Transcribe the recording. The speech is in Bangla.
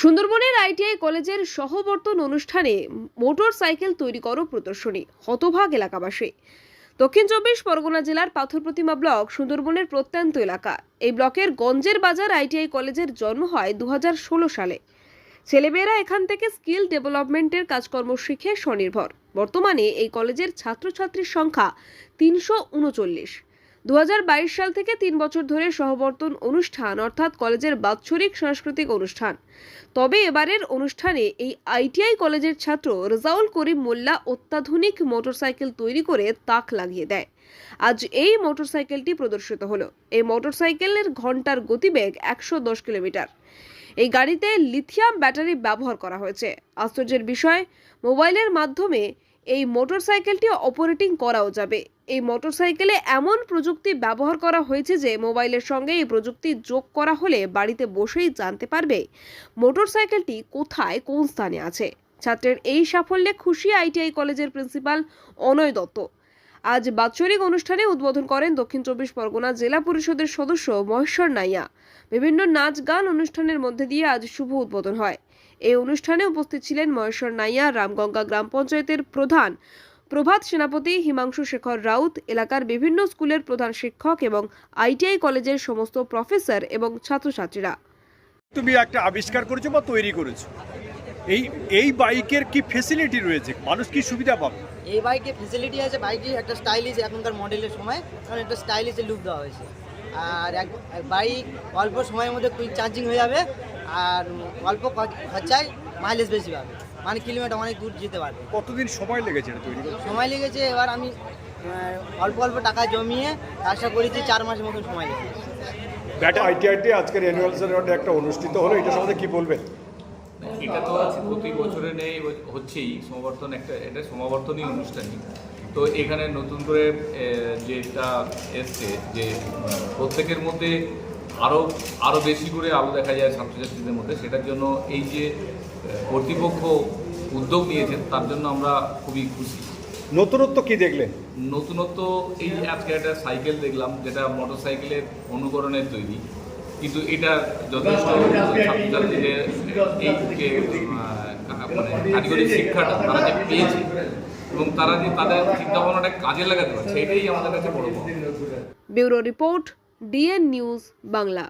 সুন্দরবনের আইটিআই কলেজের সহবর্তন অনুষ্ঠানে মোটর সাইকেল তৈরি করো প্রদর্শনী, হতভাগ এলাকাবাসী। দক্ষিণ চব্বিশ পরগনা জেলার পাথর প্রতিমা ব্লক, সুন্দরবনের প্রত্যন্ত এলাকা। এই ব্লকের গঞ্জের বাজার আইটিআই কলেজের জন্ম হয় দু হাজার ষোলো সালে। ছেলেমেয়েরা এখান থেকে স্কিল ডেভেলপমেন্টের কাজকর্ম শিখে স্বনির্ভর। বর্তমানে এই কলেজের ছাত্রছাত্রীর সংখ্যা তিনশো উনচল্লিশ। দু হাজার বাইশ সাল থেকে তিন বছর ধরে সহবর্তন অনুষ্ঠান, অর্থাৎ কলেজের বাৎসরিক সাংস্কৃতিক অনুষ্ঠান। তবে এবারের অনুষ্ঠানে এই আইটিআই কলেজের ছাত্র রেজাউল করিম মোল্লা অত্যাধুনিক মোটরসাইকেল তৈরি করে তাক লাগিয়ে দেয়। আজ এই মোটরসাইকেলটি প্রদর্শিত হলো। এই মোটরসাইকেলের ঘণ্টার গতিবেগ একশো দশ কিলোমিটার। এই গাড়িতে লিথিয়াম ব্যাটারি ব্যবহার করা হয়েছে। আশ্চর্যের বিষয়, মোবাইলের মাধ্যমে এই মোটরসাইকেলটি অপারেটিং করাও যাবে। এই মোটরসাইকেলে এমন প্রযুক্তি ব্যবহার করা হয়েছে যে মোবাইলের সঙ্গে এই প্রযুক্তি যোগ করা হলে বাড়িতে বসেই জানতে পারবে মোটরসাইকেলটি কোথায়, কোন স্থানে আছে। ছাত্রের এই সাফল্যে খুশি আইটিআই কলেজের প্রিন্সিপাল অনয় দত্ত। আজ বাৎসরিক অনুষ্ঠানে উদ্বোধন করেন দক্ষিণ চব্বিশ পরগনা জেলা পরিষদের সদস্য মহেশ্বর নাইয়া। বিভিন্ন নাচ গান অনুষ্ঠানের মধ্যে দিয়ে আজ শুভ উদ্বোধন হয়। এই অনুষ্ঠানে উপস্থিত ছিলেন মহেশ্বর নাইয়া রামগঙ্গা গ্রাম পঞ্চায়েতের প্রধান প্রভাত সেনাপতি হিমাংশু শেখর রাউত এলাকার বিভিন্ন স্কুলের প্রধান শিক্ষক এবং আইটিআই কলেজের সমস্ত প্রফেসর এবং ছাত্রছাত্রীরা। তুমি একটা আবিষ্কার করেছ বা তৈরি করেছ? এই এই বাইকের কি ফেসিলিটি রয়েছে? মানুষ কি সুবিধা পাবে? এই বাইকে ফেসিলিটি আছে বাইকে একটা স্টাইলিশ এখনকার মডেলের সময় কারণ একটা স্টাইলিশে লুক দেওয়া হয়েছে। আর এক বাইক অল্প সময়ের মধ্যে কুইক চার্জিং হয়ে যাবে। আর অল্প খরচায় মাইলেজ বেশি পাবে। মানে কিলোমিটার অনেক দূর যেতে পারবে। কতদিন সময় লেগেছে সময় লেগেছে এবার আমি অল্প অল্প টাকা জমিয়ে কাজটা করেছি চার মাসের মতন সময় লেগেছে। ব্যাটা আইটিআইটি আজকের অ্যানুয়াল একটা অনুষ্ঠিত হলো এটা সম্বন্ধে কি বলবেন? এটা তো প্রতি বছরে নেই হচ্ছেই। সমাবর্তন একটা এটা সমাবর্তনই অনুষ্ঠানই। তো এখানে নতুন করে যেটা এসছে যে প্রত্যেকের মধ্যে আরও আরও বেশি করে আলো দেখা যায় ছাত্রছাত্রীদের মধ্যে সেটার জন্য এই যে কর্তৃপক্ষ উদ্যোগ নিয়েছেন তার জন্য আমরা খুবই খুশি। নতুনত্ব কি দেখলেন? নতুনত্ব এই আজকে একটা সাইকেল দেখলাম যেটা মোটর সাইকেলের অনুকরণের তৈরি। কিন্তু এটা যথেষ্ট ছাত্রছাত্রীদের এই যে মানে কারিগরি শিক্ষাটা তারা যে পেয়েছে এবং তারা যে তাদের চিন্তাভাবনাটা কাজে লাগাতে পারছে, এটাই আমাদের কাছে বড় bureau report, DN news Bangla.